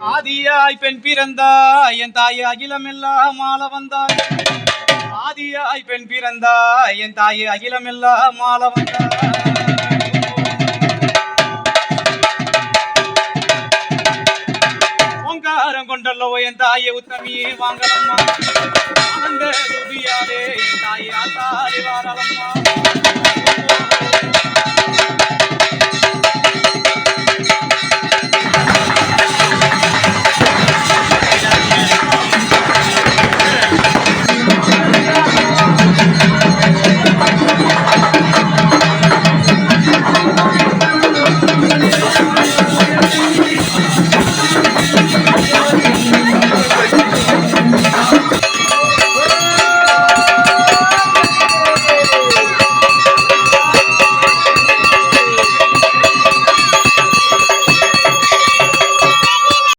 ஆதியாய் பெண் பிறந்தாய் என் தாய் அகிலமெல்லாம் ஆள வந்தாய். ஆதியாய் பெண் பிறந்தாய் என் தாய் அகிலமெல்லாம் ஆள வந்தாய். ஓங்காரம் கொண்டல்லவோ என் தாயை உத்தமியே வாங்கலம்மா. அந்த ரூபியாலே என் தாயை ஆத்தாடி வாரலம்மா